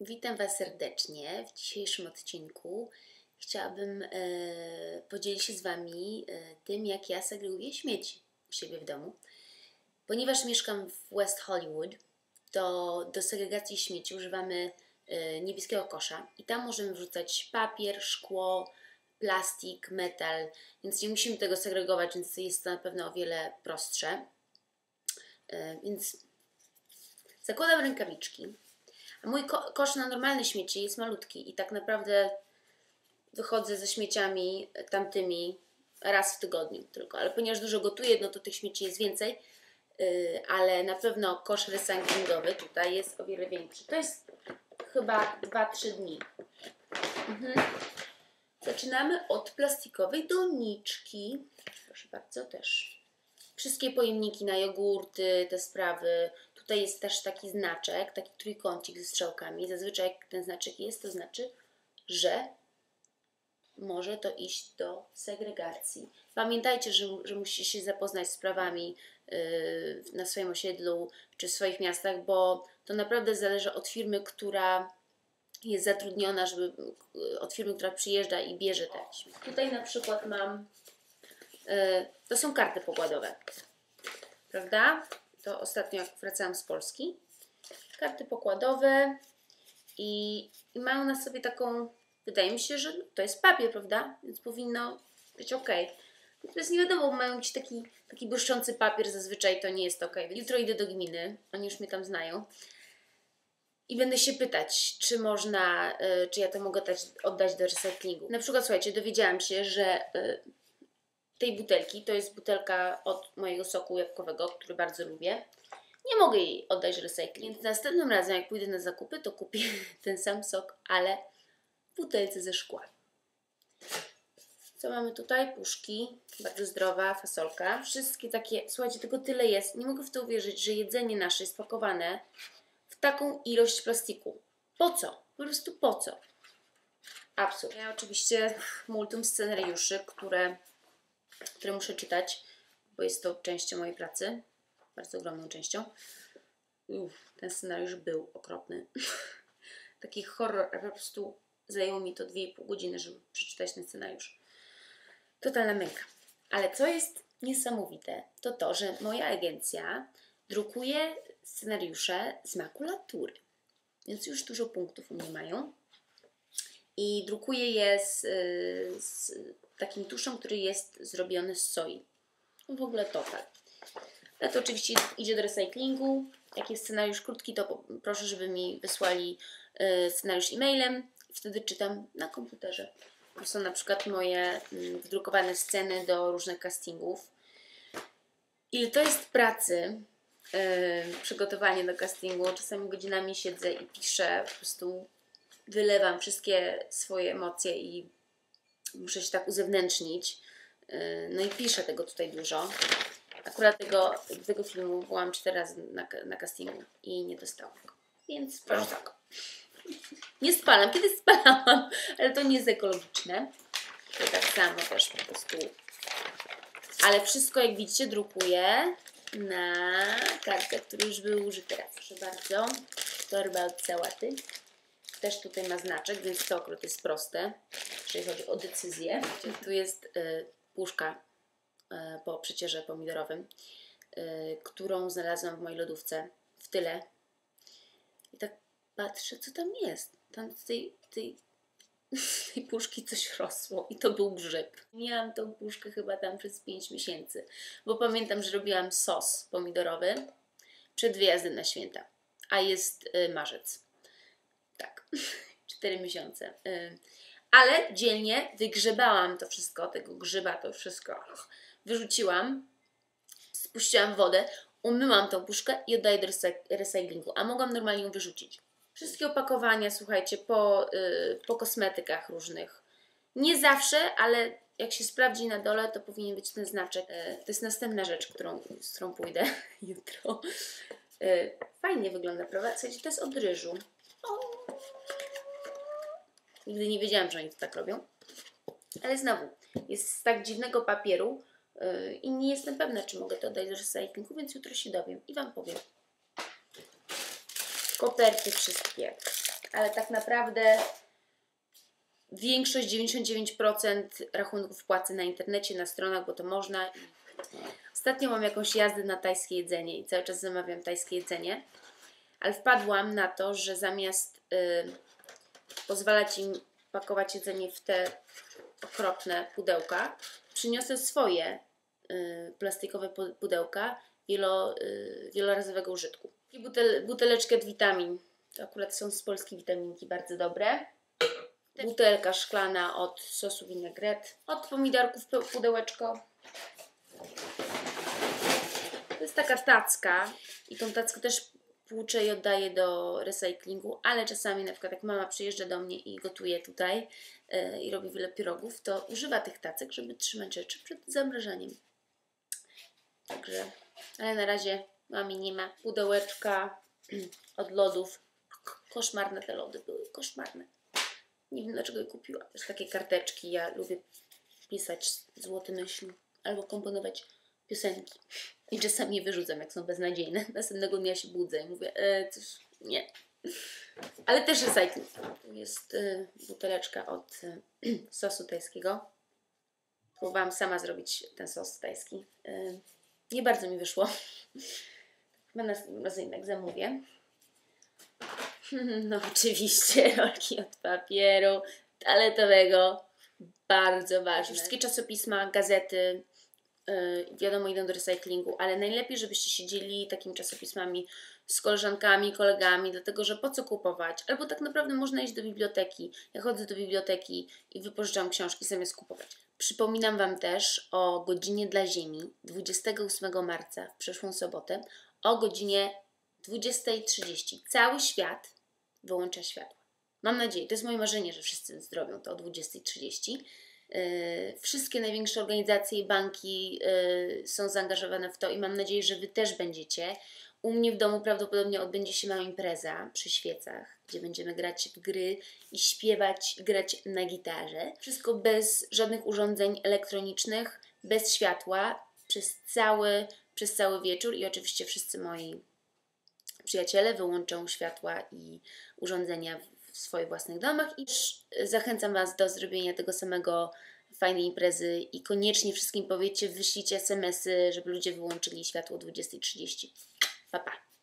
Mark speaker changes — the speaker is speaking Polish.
Speaker 1: Witam Was serdecznie. W dzisiejszym odcinku chciałabym e, podzielić się z Wami e, tym, jak ja segreguję śmieci u siebie w domu. Ponieważ mieszkam w West Hollywood, to do segregacji śmieci używamy e, niebieskiego kosza i tam możemy wrzucać papier, szkło, plastik, metal, więc nie musimy tego segregować, więc jest to na pewno o wiele prostsze. E, więc zakładam rękawiczki mój ko kosz na normalne śmieci jest malutki i tak naprawdę wychodzę ze śmieciami tamtymi raz w tygodniu tylko. Ale ponieważ dużo gotuję, no to tych śmieci jest więcej. Yy, ale na pewno kosz recyklingowy tutaj jest o wiele większy. To jest chyba 2-3 dni. Mhm. Zaczynamy od plastikowej doniczki. Proszę bardzo, też. Wszystkie pojemniki na jogurty, te sprawy, Tutaj jest też taki znaczek, taki trójkącik ze strzałkami. Zazwyczaj jak ten znaczek jest, to znaczy, że może to iść do segregacji. Pamiętajcie, że, że musicie się zapoznać z prawami yy, na swoim osiedlu czy w swoich miastach, bo to naprawdę zależy od firmy, która jest zatrudniona, żeby, yy, od firmy, która przyjeżdża i bierze te Tutaj na przykład mam, yy, to są karty pokładowe, prawda? To ostatnio jak wracałam z Polski. Karty pokładowe i, i mają na sobie taką, wydaje mi się, że to jest papier, prawda? Więc powinno być ok. Natomiast nie wiadomo, mają być taki, taki błyszczący papier, zazwyczaj to nie jest ok. Jutro idę do gminy, oni już mnie tam znają. I będę się pytać, czy można, y, czy ja to mogę dać, oddać do recyklingu. Na przykład, słuchajcie, dowiedziałam się, że y, tej butelki, to jest butelka od mojego soku jabłkowego, który bardzo lubię. Nie mogę jej oddać recykling, więc następnym razem jak pójdę na zakupy, to kupię ten sam sok, ale w butelce ze szkła. Co mamy tutaj? Puszki, bardzo zdrowa fasolka. Wszystkie takie, słuchajcie, tego tyle jest. Nie mogę w to uwierzyć, że jedzenie nasze jest pakowane w taką ilość plastiku. Po co? Po prostu po co? Absurd. Ja oczywiście multum scenariuszy, które które muszę czytać, bo jest to częścią mojej pracy, bardzo ogromną częścią. Ten scenariusz był okropny. Taki horror, po prostu zajęło mi to 2,5 godziny, żeby przeczytać ten scenariusz. Totalna męka. Ale co jest niesamowite, to to, że moja agencja drukuje scenariusze z makulatury. Więc już dużo punktów u mnie mają. I drukuje je z, z takim tuszem, który jest zrobiony z soi. W ogóle total. Ale to oczywiście idzie do recyklingu. Jak jest scenariusz krótki, to proszę, żeby mi wysłali y, scenariusz e-mailem wtedy czytam na komputerze. To są na przykład moje mm, wydrukowane sceny do różnych castingów. Ile to jest pracy, yy, przygotowanie do castingu. Czasami godzinami siedzę i piszę, po prostu wylewam wszystkie swoje emocje i muszę się tak uzewnętrznić. Y, no i piszę tego tutaj dużo. Akurat tego, tego filmu byłam cztery razy na, na castingu i nie dostałam go. Więc proszę tak. Nie spalam. Kiedyś spalałam, ale to nie jest ekologiczne. To tak samo też po prostu. Ale wszystko, jak widzicie, drukuję na kartę, który już był użyty raz. Proszę bardzo. Torba od sałaty. Też tutaj ma znaczek, więc to akurat jest proste, jeżeli chodzi o decyzję. Tu jest y, puszka y, po przecierze pomidorowym, y, którą znalazłam w mojej lodówce w tyle. I tak patrzę, co tam jest. Tam z tej, tej, tej puszki coś rosło i to był grzyb. Miałam tą puszkę chyba tam przez 5 miesięcy, bo pamiętam, że robiłam sos pomidorowy przed wyjazdem na święta, a jest y, marzec. Tak, 4 miesiące. Y, ale dzielnie wygrzebałam to wszystko, tego grzyba, to wszystko. Wyrzuciłam, spuściłam wodę, umyłam tą puszkę i oddaję do recyklingu, a mogłam normalnie ją wyrzucić. Wszystkie opakowania, słuchajcie, po, yy, po kosmetykach różnych. Nie zawsze, ale jak się sprawdzi na dole, to powinien być ten znaczek. Yy, to jest następna rzecz, którą, z którą pójdę jutro. Yy, fajnie wygląda, prawda? Słuchajcie, to jest od ryżu. Nigdy nie wiedziałam, że oni to tak robią. Ale znowu, jest z tak dziwnego papieru yy, i nie jestem pewna, czy mogę to oddać do recyklingu, więc jutro się dowiem i Wam powiem. koperty wszystkie. Ale tak naprawdę większość, 99% rachunków płacę na internecie, na stronach, bo to można. Ostatnio mam jakąś jazdę na tajskie jedzenie i cały czas zamawiam tajskie jedzenie, ale wpadłam na to, że zamiast y, pozwalać im pakować jedzenie w te okropne pudełka, przyniosę swoje y, plastikowe pudełka wielo, y, wielorazowego użytku. I butel, buteleczkę witamin. To akurat są z Polski witaminki bardzo dobre. Butelka szklana od sosu vinaigrette. Od pomidorków pudełeczko. To jest taka tacka i tą tackę też płuczę i oddaję do recyklingu, ale czasami na przykład jak mama przyjeżdża do mnie i gotuje tutaj yy, i robi wiele pirogów, to używa tych tacek, żeby trzymać rzeczy przed zamrażaniem. Także, ale na razie mami nie ma pudełeczka od lodów. Koszmarne te lody były, koszmarne. Nie wiem dlaczego je kupiła. Też takie karteczki. Ja lubię pisać złote myśli albo komponować piosenki. I czasami je wyrzucam, jak są beznadziejne. Następnego dnia się budzę i mówię, e, coś, nie. Ale też recycling. Tu jest y, buteleczka od y, sosu tajskiego. Próbowałam sama zrobić ten sos tajski. Y, nie bardzo mi wyszło. Chyba następnym razem jednak zamówię. No oczywiście, rolki od papieru toaletowego. Bardzo ważne. Wszystkie czasopisma, gazety, wiadomo, idą do recyklingu, ale najlepiej, żebyście się dzielili takimi czasopismami z koleżankami, kolegami, dlatego że po co kupować? Albo tak naprawdę można iść do biblioteki. Ja chodzę do biblioteki i wypożyczam książki zamiast kupować. Przypominam Wam też o godzinie dla Ziemi 28 marca, w przyszłą sobotę, o godzinie 20.30. Cały świat wyłącza światło. Mam nadzieję, to jest moje marzenie, że wszyscy zrobią to o 20.30. Yy, wszystkie największe organizacje i banki yy, są zaangażowane w to i mam nadzieję, że Wy też będziecie. U mnie w domu prawdopodobnie odbędzie się mała impreza przy świecach, gdzie będziemy grać w gry i śpiewać, grać na gitarze. Wszystko bez żadnych urządzeń elektronicznych, bez światła, przez cały, przez cały wieczór i oczywiście wszyscy moi przyjaciele wyłączą światła i urządzenia w swoich własnych domach i zachęcam Was do zrobienia tego samego fajnej imprezy i koniecznie wszystkim powiedzcie, wyślijcie smsy, żeby ludzie wyłączyli światło o 20.30. Pa, pa.